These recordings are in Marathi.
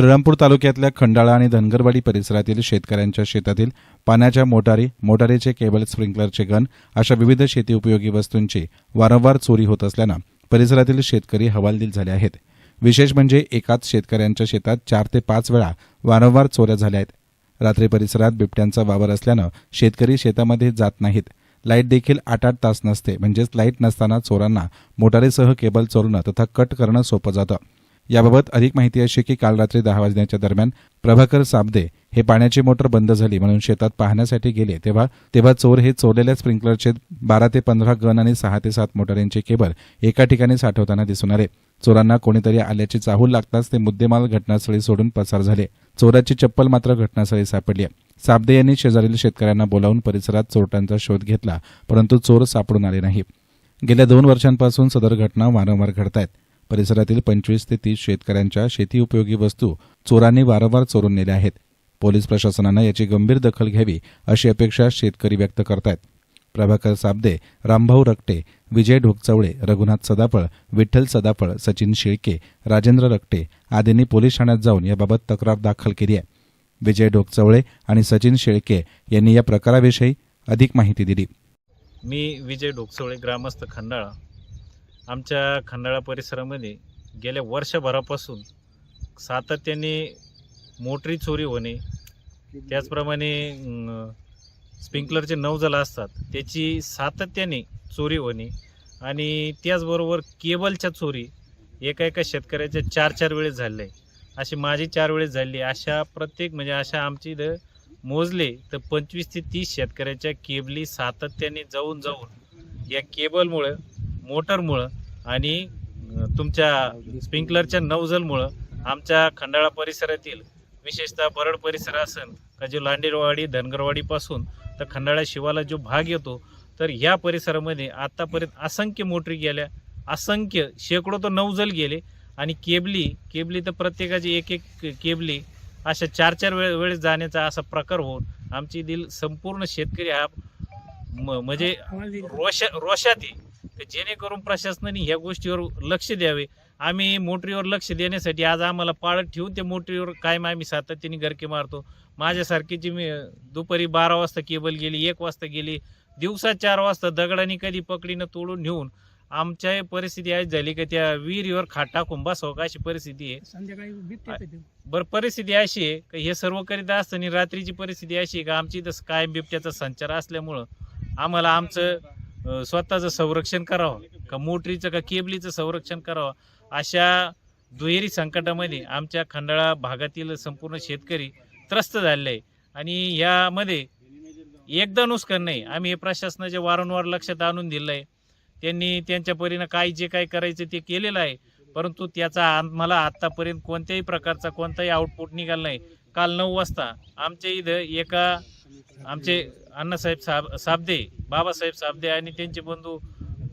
श्रीरामपूर तालुक्यातल्या खंडाळा आणि धनगरवाडी परिसरातील शेतकऱ्यांच्या शेतातील पाण्याच्या मोटारी मोटारीचे केबल स्प्रिंकलरचे गन अशा विविध शेती उपयोगी वस्तूंची वारंवार चोरी होत असल्यानं परिसरातील शेतकरी हवालदिल झाले आहेत. विशेष म्हणजे एकाच शेतकऱ्यांच्या शेतात चार ते पाच वेळा वारंवार चोऱ्या झाल्या आहेत. रात्री परिसरात बिबट्यांचा वावर असल्यानं शेतकरी शेतामध्ये जात नाहीत. लाइट देखील आठ आठ तास नसते म्हणजेच लाइट नसताना चोरांना मोटारीसह केबल चोरणं तथा कट करणं सोपं जातं. याबाबत अधिक माहिती अशी की काल रात्री दहा वाजण्याच्या दरम्यान प्रभाकर साबदे हे पाण्याची मोटर बंद झाली म्हणून शेतात पाहण्यासाठी गेले. तेव्हा तेव्हा चोर हे चोरलेल्या स्प्रिंकलरचे बारा ते पंधरा गन आणि सहा ते सात मोटारींचे केबल एका ठिकाणी साठवताना दिसून आले. चोरांना कोणीतरी आल्याची चाहूल लागताच ते मुद्देमाल घटनास्थळी सोडून पसार झाले. चोराची चप्पल मात्र घटनास्थळी सापडली आहे. साबदे यांनी शेजारील शेतकऱ्यांना बोलावून परिसरात चोरट्यांचा शोध घेतला परंतु चोर सापडून आले नाही. गेल्या दोन वर्षांपासून सदर घटना वारंवार घडत आहेत परिसरातील पंचवीस ते तीस शेतकऱ्यांच्या शेती उपयोगी वस्तू चोरांनी वारंवार चोरून नेल्या आहेत. पोलीस प्रशासनानं याची गंभीर दखल घ्यावी अशी अपेक्षा शेतकरी व्यक्त करतायत. प्रभाकर साबदे रामभाऊ रक्टे विजय ढोकचवळे रघुनाथ सदाफळ विठ्ठल सदाफळ सचिन शेळके राजेंद्र रक्टे आदींनी पोलीस ठाण्यात जाऊन याबाबत तक्रार दाखल केली आहे. विजय ढोकचवळे आणि सचिन शेळके यांनी या प्रकाराविषयी अधिक माहिती दिली. मी विजय ढोकचवळे ग्रामस्थ खंडाळा. आमच्या खंडाळा परिसरामध्ये गेल्या वर्षभरापासून सातत्याने मोटरी चोरी होणे त्याचप्रमाणे स्प्रिंकलरचे नवजल असतात त्याची सातत्याने चोरी होणे आणि त्याचबरोबर केबलच्या चोरी एका एका शेतकऱ्याच्या चार चार वेळेस झाले. अशी माझी चार वेळेस झाली. अशा प्रत्येक म्हणजे अशा आमची इथं मोजले तर पंचवीस ते तीस शेतकऱ्याच्या केबली सातत्याने जाऊन जाऊन या केबलमुळं मोटरमुळं आणि तुमच्या स्प्रिंकलरच्या नवजलमुळं आमच्या खंडाळा परिसरातील विशेषतः बरड परिसर असेल का जो लांडेरवाडी धनगरवाडीपासून तर खंडाळा शिवाला जो भाग येतो तर ह्या परिसरामध्ये आतापर्यंत असंख्य मोटरी गेल्या असंख्य शेकडो तर नवजल गेले आणि केबली केबली तर प्रत्येकाची एक एक केबली अशा चार चार वेळे वेळेस जाण्याचा असा प्रकार होऊन आमची दिल संपूर्ण शेतकरी हा म- म्हणजे रोषा रोषात तर जेणेकरून प्रशासनाने ह्या गोष्टीवर लक्ष द्यावे. आम्ही मोटरीवर लक्ष देण्यासाठी आज आम्हाला पाळत ठेवून त्या मोटरीवर कायम आम्ही सातत्याने गरके मारतो. माझ्यासारखीची मी दुपारी बारा वाजता केबल गेली एक वाजता गेली दिवसा चार वाजता दगडाने कधी पकडीनं तोडून नेऊन आमच्या परिस्थिती आज झाली की त्या विहिरीवर खाट टाकून बसावं का अशी परिस्थिती आहे. बरं परिस्थिती अशी आहे की हे सर्व करीत असताना रात्रीची परिस्थिती अशी आहे का आमची इथं कायम बिबट्याचा संचार असल्यामुळं आम्हाला आमचं स्वतःचं संरक्षण करावं. का मोटरीचं का केबलीचं संरक्षण करावं? अशा दुहेरी संकटामध्ये आमच्या खंडाळा भागातील संपूर्ण शेतकरी त्रस्त झालेले आहे आणि यामध्ये एकदा नुसकान नाही आम्ही हे प्रशासनाच्या वारंवार लक्षात आणून दिलं आहे त्यांनी त्यांच्या परीनं काय जे काय करायचं ते केलेलं आहे. परंतु त्याचा आम्हाला आत्तापर्यंत कोणत्याही प्रकारचा कोणताही आउटपुट निघाला नाही. काल नऊ वाजता आमच्या इथं एका आमचे अण्णासाहेब साब साबदे बाबासाहेब साबदे आणि त्यांचे बंधू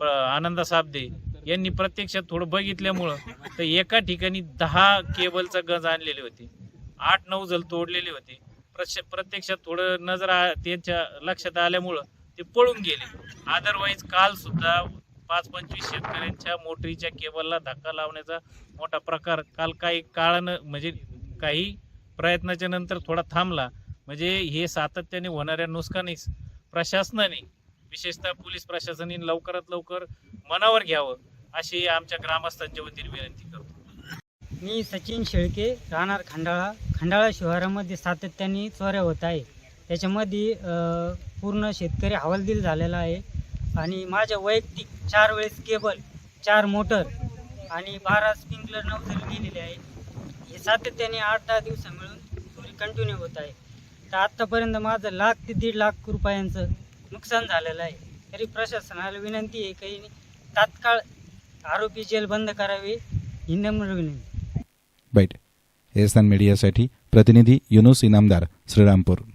आनंदा साबदे यांनी प्रत्यक्षात थोडं बघितल्यामुळं तर एका ठिकाणी दहा केबलचा गंज आणलेले होते. आठ नऊ जल तोडलेले होते. प्रत्यक्षात थोडं नजर त्यांच्या लक्षात आल्यामुळं ते पळून गेले. अदरवाईज काल सुद्धा पाच पंचवीस शेतकऱ्यांच्या मोटरीच्या केबलला धक्का लावण्याचा मोठा प्रकार काल काही काळानं म्हणजे काही प्रयत्नाच्या नंतर थोडा थांबला. म्हणजे हे सातत्याने होणाऱ्या नुकसानीस प्रशासनाने विशेषतः पोलीस प्रशासनाने लवकरात लवकर मनावर घ्यावं अशी आमच्या ग्रामस्थांच्या वतीने विनंती करतो. मी सचिन शेळके राहणार खंडाळा. खंडाळा शहरामध्ये सातत्याने चोऱ्या होत आहे. त्याच्यामध्ये पूर्ण शेतकरी हवालदिल झालेला आहे. आणि माझ्या वैयक्तिक चार वेळेस केबल चार मोटर आणि बारा स्प्रिंकलर नवजल गेलेले आहे. हे सातत्याने आठ दहा दिवस मिळून चोरी कंटिन्यू होत आहे. तर आत्तापर्यंत माझं लाख ते दीड लाख रुपयांचं नुकसान झालेलं आहे. तरी प्रशासनाला विनंती आहे काही तात्काळ आरोपी जेल बंद करावे ही नम्र विनंती. बैठ एस मीडियासाठी प्रतिनिधी युनुस इनामदार श्रीरामपूर.